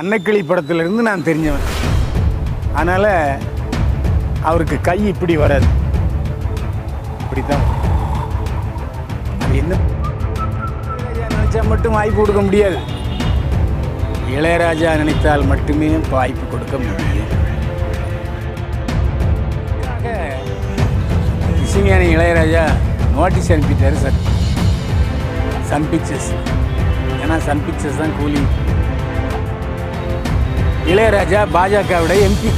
அன்னக்கிளி படத்திலிருந்து நான் தெரிஞ்சவன். அதனால் அவருக்கு கை இப்படி வராது. இப்படி தான் அது என்ன? நினச்சா நினைச்சா மட்டும் வாய்ப்பு கொடுக்க முடியாது. இளையராஜா நினைத்தால் மட்டுமே வாய்ப்பு கொடுக்க முடியும். இசைஞானி இளையராஜா நோட்டீஸ் அனுப்பிட்டாரு சார். Sun Pictures. ஏன்னா சன் பிக்சர்ஸ் தான் கூலி இளையராஜா பாஜகவுடைய எம்பி.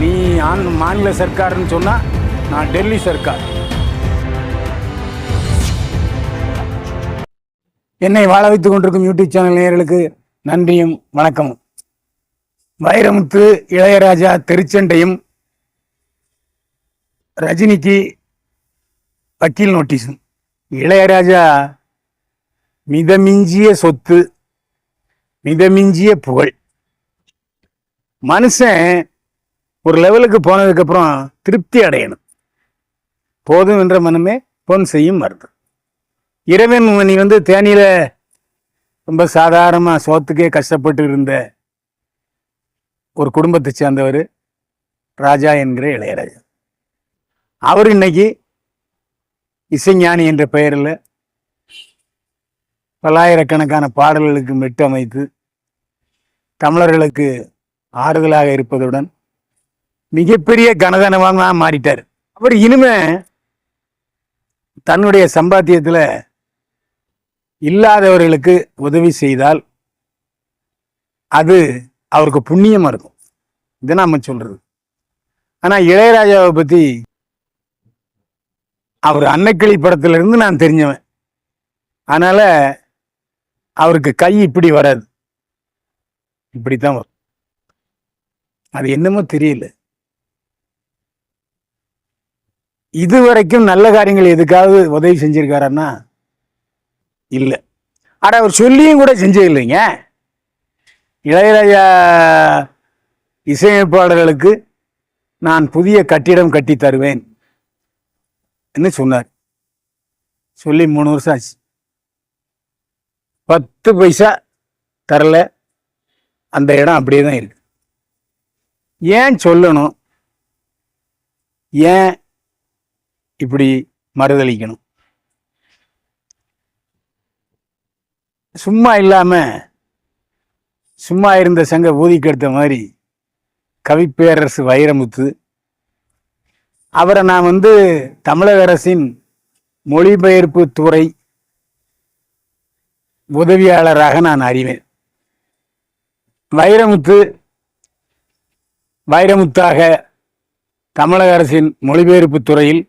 நீ ஆன் மாநில சர்க்கார்னு சொன்னா நான் டெல்லி சர்க்கார். என்னை வாழ வைத்துக் கொண்டிருக்கும் யூடியூப் சேனல் நேயர்களுக்கு நன்றியும் வணக்கமும். வைரமுத்து இளையராஜா திருச்சண்டையும் ரஜினிக்கு வக்கீல் நோட்டீஸும். இளையராஜா மிதமிஞ்சிய சொத்து மிதமிஞ்சிய புகழ். மனுஷன் ஒரு லெவலுக்கு போனதுக்கப்புறம் திருப்தி அடையணும். போதும் என்ற மனமே பொன் செய்யும் மருந்து. இறைவன் நீ வந்து தேனியில் ரொம்ப சாதாரணமாக சோத்துக்கே கஷ்டப்பட்டு இருந்த ஒரு குடும்பத்தை சேர்ந்தவர் ராஜா என்கிற இளையராஜா. அவர் இன்னைக்கு இசைஞானி என்ற பெயரில் பல்லாயிரக்கணக்கான பாடல்களுக்கு மெட்டு அமைத்து தமிழர்களுக்கு ஆறுதலாக இருப்பதுடன் மிகப்பெரிய கனதனமாக மாறிட்டார். அவர் இனிமே தன்னுடைய சம்பாத்தியத்தில் இல்லாதவர்களுக்கு உதவி செய்தால் அது அவருக்கு புண்ணியமாக இருக்கும். இதை நம்ம சொல்றது. ஆனால் இளையராஜாவை பற்றி அவர் அன்னக்கிளி படத்திலிருந்து நான் தெரிஞ்சவன். அதனால அவருக்கு கை இப்படி வராது. இப்படித்தான் வரும். அது என்னமோ தெரியல. இதுவரைக்கும் நல்ல காரியங்கள் எதுக்காவது உதவி செஞ்சிருக்காருன்னா இல்லை. ஆனால் அவர் சொல்லியும் கூட செஞ்சது இல்லைங்க இளையராஜா இசையமைப்பாளர்களுக்கு நான் புதிய கட்டிடம் கட்டி தருவேன் என்று சொன்னார். சொல்லி மூணு வருஷம் ஆச்சு. பத்து பைசா தரல. அந்த இடம் அப்படியே தான் இருக்கு. ஏன் சொல்லணும்? ஏன் இப்படி மறுதளிக்கணும் சும்மா இல்லாம சும்மா இருந்த சங்க ஊதி கெடுத்த மாதிரி கவிப்பேரரசு வைரமுத்து அவரை நான் வந்து தமிழக அரசின் மொழிபெயர்ப்பு துறை உதவியாளராக நான் அறிவேன். வைரமுத்து வைரமுத்தாக தமிழக அரசின் மொழிபெயர்ப்பு துறையில்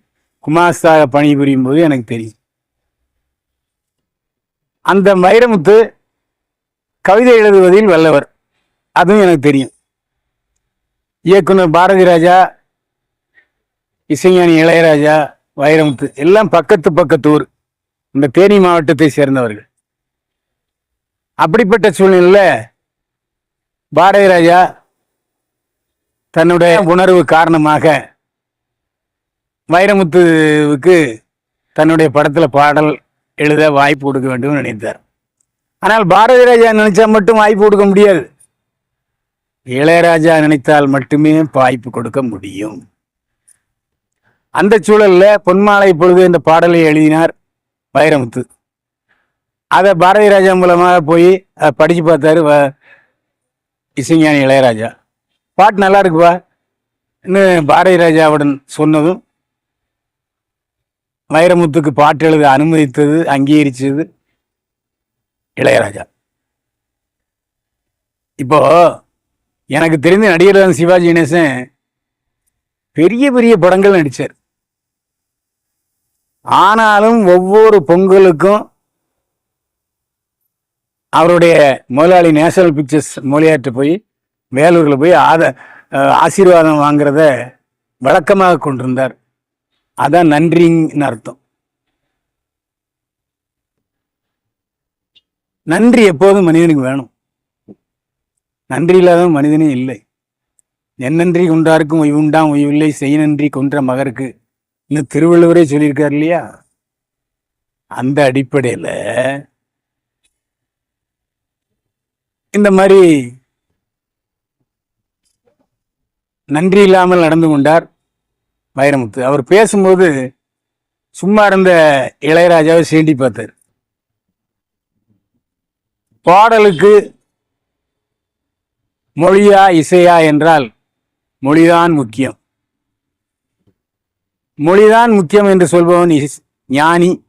குமாஸ்தாக பணிபுரியும் போது எனக்கு தெரியும். அந்த வைரமுத்து கவிதை எழுதுவதில் வல்லவர். அதுவும் எனக்கு தெரியும். இயக்குனர் பாரதி ராஜா இசைஞானி இளையராஜா வைரமுத்து எல்லாம் பக்கத்து பக்கத்து ஊர் இந்த தேனி மாவட்டத்தை சேர்ந்தவர்கள். அப்படிப்பட்ட சூழ்நிலையில் பாரதி ராஜா தன்னுடைய உணர்வு காரணமாக வைரமுத்துவுக்கு தன்னுடைய படத்தில் பாடல் எழுத வாய்ப்பு கொடுக்க வேண்டும் நினைத்தார். ஆனால் பாரதி ராஜா நினைச்சா மட்டும் வாய்ப்பு கொடுக்க முடியாது. இளையராஜா நினைத்தால் மட்டுமே வாய்ப்பு கொடுக்க முடியும். அந்த சூழலில் பொன்மாலை பொழுது என்ற பாடலை எழுதினார் வைரமுத்து. அதை பாரதி ராஜா மூலமாக போய் அதை படித்து பார்த்தாரு வ- இசைஞானி இளையராஜா. பாட்டு நல்லா இருக்குப்பா இன்னும் பாரதி ராஜாவுடன் சொன்னதும் வைரமுத்துக்கு பாட்டு எழுத அனுமதித்தது அங்கீகரித்தது இளையராஜா. இப்போ எனக்கு தெரிந்த நடிகர் தான் சிவாஜி கணேசன். பெரிய பெரிய படங்கள் நடித்தார் ஆனாலும் ஒவ்வொரு பொங்கலுக்கும் அவருடைய முதலாளி நேஷனல் பிக்சர்ஸ் மொழியாற்ற போய் வேலூரில் போய் ஆத ஆசீர்வாதம் வாங்குறத வழக்கமாக கொண்டிருந்தார். அதான் நன்றின்னு அர்த்தம். நன்றி எப்போதும் மனிதனுக்கு வேணும். நன்றி இல்லாத மனிதனே இல்லை. என் நன்றி கொண்டாருக்கும் உண்டாம் உய்வில்லை செய் நன்றி கொன்ற மகருக்கு. இன்னும் திருவள்ளுவரே சொல்லியிருக்கார் இல்லையா? அந்த அடிப்படையில் இந்த மாதிரி நன்றி இல்லாமல் நடந்து கொண்டார் வைரமுத்து. அவர் பேசும்போது சும்மா இருந்த இளையராஜாவை சீண்டி பார்த்தார். பாடலுக்கு மொழியா இசையா என்றால் மொழிதான் முக்கியம். மொழிதான் முக்கியம் என்று சொல்பவன் இஸ்- ஞானி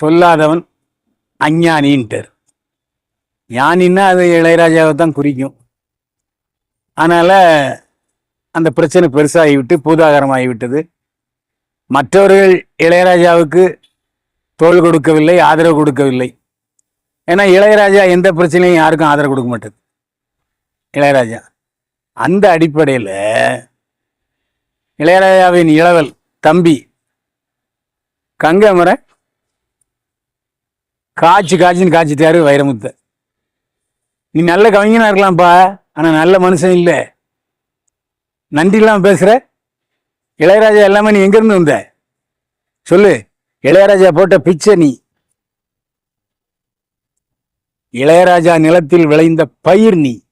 சொல்லாதவன் அஞ்ஞானின்ட்டார். ஞானின்னா அது இளையராஜாவை தான் குறிக்கும். அதனால் அந்த பிரச்சனை பெருசாகிவிட்டு பூதாகரமாகிவிட்டது. மற்றவர்கள் இளையராஜாவுக்கு தோல் கொடுக்கவில்லை ஆதரவு கொடுக்கவில்லை. ஏன்னா இளையராஜா எந்த பிரச்சனையும் யாருக்கும் ஆதரவு கொடுக்க மாட்டது. இளையராஜா அந்த அடிப்படையில் இளையராஜாவின் இளவல் தம்பி கங்கமரை காய்ச்சி காய்ச்சின்னு காய்ச்சிட்டாரு வைரமுத்தை. நீ நல்ல கவிஞனாக இருக்கலாம்ப்பா ஆனால் நல்ல மனுஷன் இல்லை. நன்றி பேசுகிற இளையராஜா எல்லாமே நீ எங்கேருந்து வந்த? சொல்லு. இளையராஜா போட்ட பிச்சை நீ. இளையராஜா நிலத்தில் விளைந்த பயிர் நீ.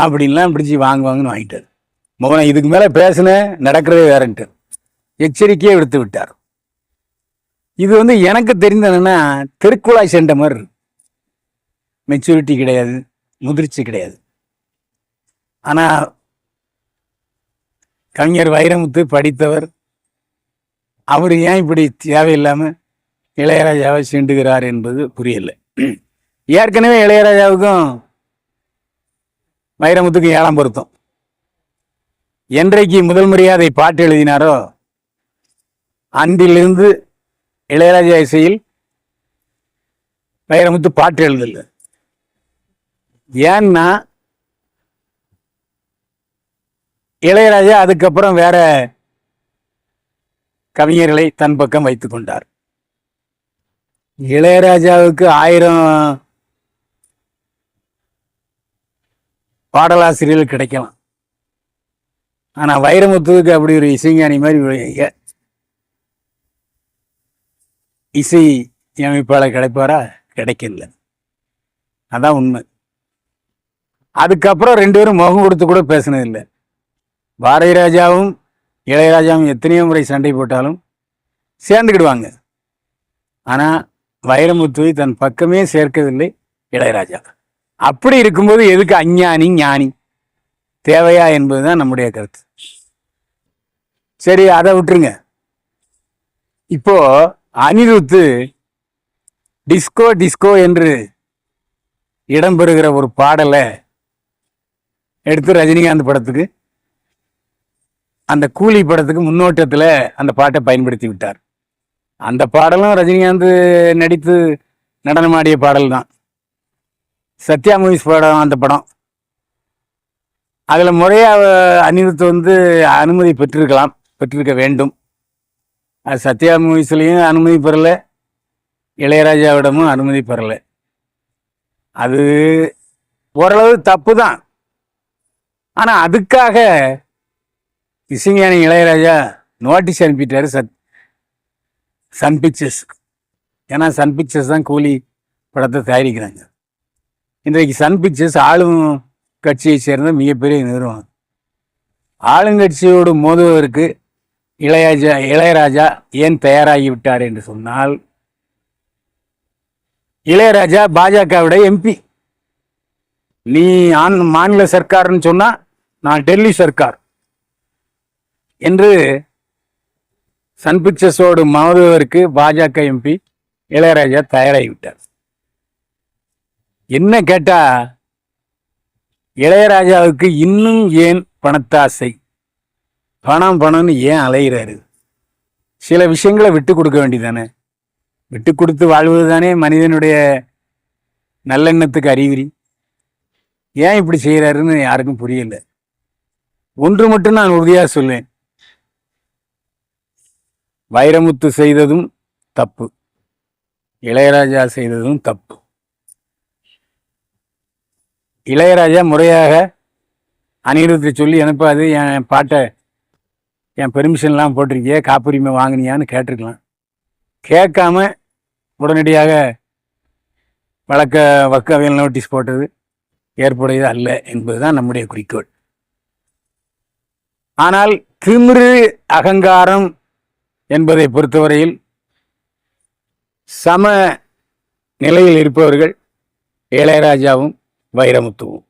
அப்படின்லாம் பிடிச்சி வாங்குவாங்கன்னு வாங்கிட்டார். மோகன இதுக்கு மேலே பேசுன நடக்கிறதே வேறன்ட்டு. எச்சரிக்கையே விடுத்து விட்டார். இது வந்து எனக்கு தெரிந்ததுன்னா திருக்குழாய் சென்ற மாதிரி. மெச்சூரிட்டி கிடையாது முதிர்ச்சி கிடையாது. ஆனால் கவிஞர் வைரமுத்து படித்தவர். அவர் ஏன் இப்படி தேவையில்லாம இளையராஜாவை சீண்டுகிறார் என்பது புரியல. ஏற்கனவே இளையராஜாவுக்கும் வைரமுத்துக்கும் ஏழாம் பொருத்தம். என்றைக்கு முதல் முறையாக பாட்டு எழுதினாரோ அன்றிலிருந்து இளையராஜா இசையில் வைரமுத்து பாட்டு எழுதலை. ஏன்னா இளையராஜா அதுக்கப்புறம் வேற கவிஞர்களை தன் பக்கம் வைத்துக் கொண்டார். இளையராஜாவுக்கு ஆயிரம் பாடலாசிரியர்கள் கிடைக்கலாம். ஆனா வைரமுத்துவுக்கு அப்படி ஒரு இசைஞானி மாதிரி இசை அமைப்பாளர் கிடைப்பாரா? கிடைக்கல. அதான் உண்மை. அதுக்கப்புறம் ரெண்டு பேரும் முகம் கொடுத்து கூட பேசினதில்லை. பாரதி ராஜாவும் இளையராஜாவும் எத்தனையோ முறை சண்டை போட்டாலும் சேர்ந்துக்கிடுவாங்க. ஆனால் வைரமுத்துவை தன் பக்கமே சேர்க்கவில்லை இளையராஜா. அப்படி இருக்கும்போது எதுக்கு அஞ்ஞானி ஞானி? தேவையா என்பதுதான் நம்முடைய கருத்து. சரி அதை விட்டுருங்க. இப்போ அனிருத்து டிஸ்கோ டிஸ்கோ என்று இடம்பெறுகிற ஒரு பாடலை எடுத்து ரஜினிகாந்த் படத்துக்கு அந்த கூலி படத்துக்கு முன்னோட்டத்தில் அந்த பாட்டை பயன்படுத்தி விட்டார். அந்த பாடலும் ரஜினிகாந்த் நடித்து நடனமாடிய பாடல் தான் சத்யா மூவிஸ் படம் அந்த படம். அதில் முறையாக அனிருத் வந்து அனுமதி பெற்றிருக்கலாம் பெற்றிருக்க வேண்டும். அது சத்யா மூவிஸ்லேயும் அனுமதி பெறலை இளையராஜாவிடமும் அனுமதி பெறலை. அது ஓரளவு தப்பு தான் ஆனால் அதுக்காக இசைஞானி இளையராஜா நோட்டீஸ் அனுப்பிட்டாரு சத் சன் பிக்சர்ஸ் ஏன்னா சன் பிக்சர்ஸ் தான் கூலி படத்தை தயாரிக்கிறாங்க. இன்றைக்கு சன் பிக்சர்ஸ் ஆளும் கட்சியை சேர்ந்த மிகப்பெரிய நிறுவனம். ஆளுங்கட்சியோடு மோதுவதற்கு இளையராஜா இளையராஜா ஏன் தயாராகி விட்டார் என்று சொன்னால் இளையராஜா பாஜகவுடைய எம்பி நீ ஆன் மாநில சர்க்கார்னு சொன்னால் நான் டெல்லி சர்க்கார். என்று சன் பிக்சர்ஸோடு மோதுவதற்கு பாஜக எம்பி இளையராஜா தயாராகி விட்டார் என்ன கேட்டா இளையராஜாவுக்கு இன்னும் ஏன் பணத்தாசை? பணம் பணம்னு ஏன் அலைகிறாரு சில விஷயங்களை விட்டு கொடுக்க வேண்டியதானே? விட்டு கொடுத்து வாழ்வது தானே மனிதனுடைய நல்லெண்ணத்துக்கு அறிகுறி? ஏன் இப்படி செய்கிறாருன்னு யாருக்கும் புரியல. ஒன்று மட்டும் நான் உறுதியாக சொல்வேன். வைரமுத்து செய்ததும் தப்பு. இளையராஜா செய்ததும் தப்பு. இளையராஜா முறையாக அனிருத்தை சொல்லி அனுப்பாது என் பாட்டை என் பெர்மிஷன்லாம் போட்டிருக்கியே காப்புரிமை வாங்கினியான்னு கேட்டிருக்கலாம். கேட்காம உடனடியாக வழக்க வக்கவியல் நோட்டீஸ் போட்டது ஏற்புடையது அல்ல என்பதுதான் நம்முடைய குறிக்கோள். ஆனால் திமிரு அகங்காரம் என்பதை பொறுத்தவரையில் சம நிலையில் இருப்பவர்கள் இளையராஜாவும் வைரமுத்துவும்.